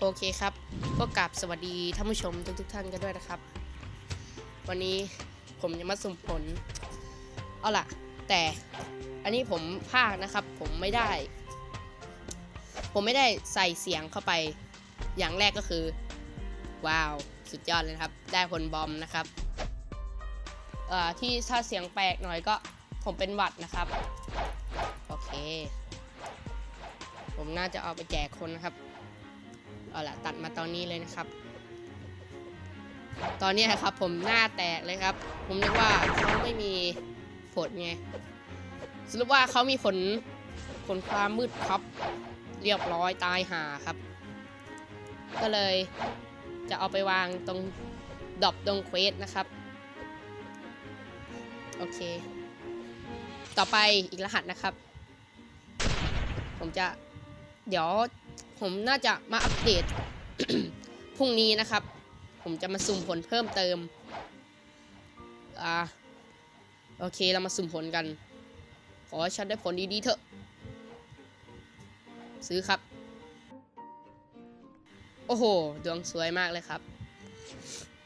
โอเคครับ ก็กราบสวัสดีท่านผู้ชมทุกๆท่านกันด้วยนะครับ วันนี้ผมจะมาสุ่มผล เอาล่ะ แต่อันนี้ผมพลาดนะครับ ผมไม่ได้ ผมไม่ได้ใส่เสียงเข้าไป อย่างแรกก็คือ ว้าว สุดยอดเลยครับ ได้ผลบอมนะครับที่ถ้าเสียงแปลกหน่อยก็ผมเป็นหวัดนะครับ โอเค ผมน่าจะเอาไปแจกคนนะครับ เอาล่ะตัดมาตอนนี้เลยนะครับ ตอนนี้ครับผมหน้าแตกเลยครับ ผมนึกว่าเขาไม่มีผลไงสรุปว่าเขามีผลผลความมืดครับ เรียบร้อยตายหาครับ ก็เลยจะเอาไปวางตรงดอปตรงเควสนะครับ โอเค ต่อไปอีกรหัสนะครับ ผมจะเดี๋ยว ผมน่าจะมาอัปเดตพรุ่งนี้นะครับ ผมจะมาสุ่มผลเพิ่มเติม อ่า โอเคเรามาสุ่มผลกัน ขอให้ฉันได้ผลดีๆเถอะ ซื้อครับ โอ้โห ดวงสวยมากเลยครับ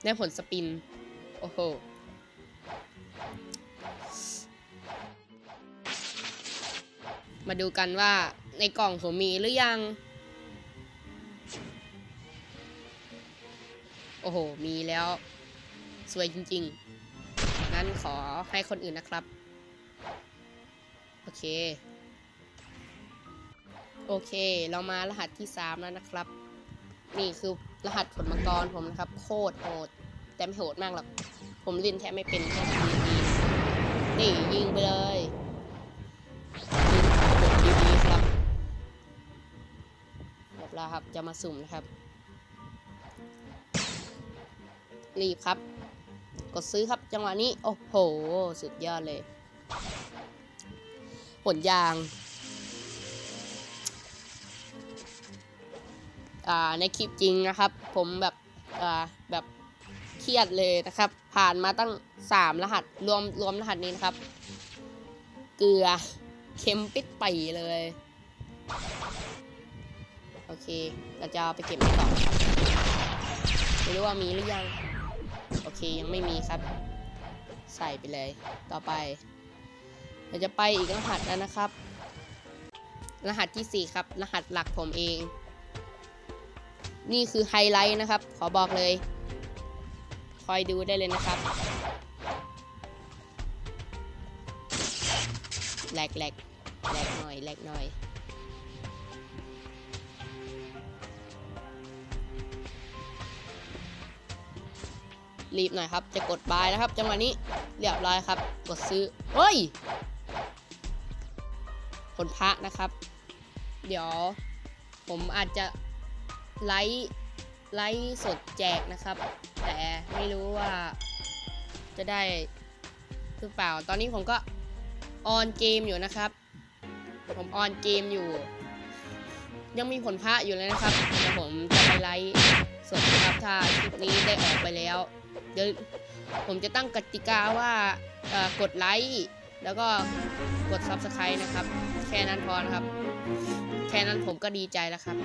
ได้ผลสปิน โอ้โหมาดูกันว่าในกล่องผมมีหรือยัง โอ้โห มีแล้ว สวยจริง ๆ งั้นขอให้คนอื่นนะครับ โอเค โอเค เรามารหัสที่ 3 แล้วนะครับ นี่คือรหัสผลมังกรผมนะครับ โคตรโหด แต่ไม่โหดมากหรอก ผมเล่นแทบไม่เป็นแค่ดีดีนี่ยิงไปเลยยิงดีๆครับเรียบร้อยครับ จะมาสุ่มนะครับ รีบครับ กดซื้อครับจังหวะนี้ โอ้โห สุดยอดเลย ผลยาง อ่า ในคลิปจริงนะครับ ผมแบบ อ่า แบบเครียดเลยนะครับ ผ่านมาตั้ง 3 รหัส รวม รวมรหัสนี้นะครับ เกลือ เค็มปิดปีเลย โอเค เราจะไปเก็บในกล่อไม่รู้ว่ามีหรือยัง เคยังไม่มีครับ ใส่ไปเลยต่อไป เราจะไปอีกรหัสแล้วนะครับ รหัสที่ 4 ครับ รหัสหลักผมเอง นี่คือไฮไลท์นะครับ ขอบอกเลย คอยดูได้เลยนะครับแหลกแหลกแหลกหน่อยแหลกหน่อย รีบหน่อยครับ จะกดบายนะครับ จังหวะนี้เรียบร้อยครับ กดซื้อเฮ้ยผลพระนะครับ เดี๋ยวผมอาจจะไลฟ์ไลฟ์สดแจกนะครับ แต่ไม่รู้ว่าจะได้หรือเปล่า ตอนนี้ผมก็ออนเกมอยู่นะครับ ผมออนเกมอยู่ ยังมีผลพระอยู่เลยนะครับเดี๋ยวผมจะไปไลฟ์สดนะครับถ้าคลิปนี้ได้ออกไปแล้ว เดี๋ยวผมจะตั้งกติกาว่ากดไลค์แล้วก็กด Subscribe นะครับ แค่นั้นพอนะครับ แค่นั้นผมก็ดีใจแล้วครับ